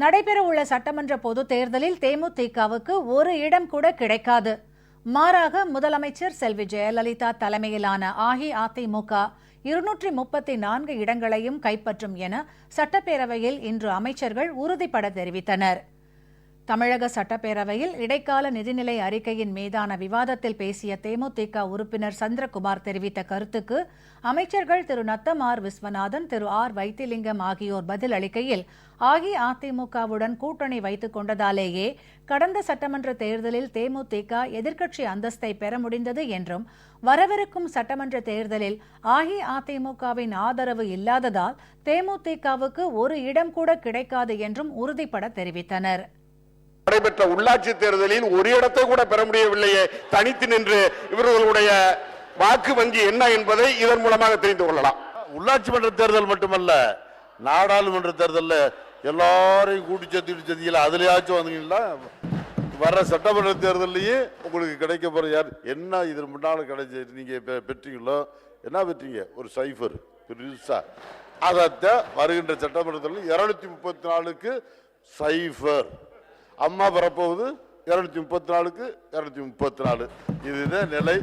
நடைபெறவுள்ள சட்டமன்ற பொதுத் தேர்தலில் தேமுதிகவுக்கு ஒரு இடம் கூட கிடைக்காது. மாறாக முதலமைச்சர் செல்வி ஜெயலலிதா தலைமையிலான அஇஅதிமுக இருநூற்றி முப்பத்தி நான்கு இடங்களையும் கைப்பற்றும் என சட்டப்பேரவையில் இன்று அமைச்சர்கள் உறுதிபட தெரிவித்தனர். தமிழக சட்டப்பேரவையில் இடைக்கால நிதிநிலை அறிக்கையின் மீதான விவாதத்தில் பேசிய தேமுதிக உறுப்பினர் சந்திரகுமார் தெரிவித்த கருத்துக்கு அமைச்சர்கள் திரு நத்தம் ஆர் விஸ்வநாதன் திரு ஆர் வைத்திலிங்கம் ஆகியோர் பதில் அளிக்கையில் அஇஅதிமுகவுடன் கூட்டணி வைத்துக் கொண்டதாலேயே கடந்த சட்டமன்ற தேர்தலில் தேமுதிக எதிர்க்கட்சி அந்தஸ்தை பெற முடிந்தது என்றும் வரவிருக்கும் சட்டமன்ற தேர்தலில் அஇஅதிமுகவின் ஆதரவு இல்லாததால் தேமுதிகவுக்கு ஒரு இடம் கூட கிடைக்காது என்றும் உறுதிபட தெரிவித்தனர். நடைபெற்ற உள்ளாட்சி தேர்தலில் ஒரு இடத்தை கூட பெற முடியவில்லையே. தனித்து நின்று இவர்களுடைய வாக்கு வங்கி என்ன என்பதை இதன் மூலமாக தெரிந்து கொள்ளலாம். உள்ளாட்சி மன்ற தேர்தல் மட்டுமல்ல நாடாளுமன்ற தேர்தலில் எல்லாரையும் கூட்டி சேர்த்துட்டு சதியில் அதுலயாச்சும் வந்தீங்களா? வர்ற சட்டமன்ற தேர்தல்லையே உங்களுக்கு கிடைக்க போகிற யார்? என்ன இதன் முன்னால் கிடைச்ச நீங்கள் பெ- பெற்றீங்களோ? என்ன பெற்றீங்க? ஒரு சைஃபர் பெருசா அதை வருகின்ற சட்டமன்றத்தில் இரநூத்தி முப்பத்தி நாலுக்கு சைஃபர் அம்மா வரப்போகுது. இரநூத்தி முப்பத்தி நாலுக்கு இரநூத்தி முப்பத்தி நாலு. இதுதான் நிலை.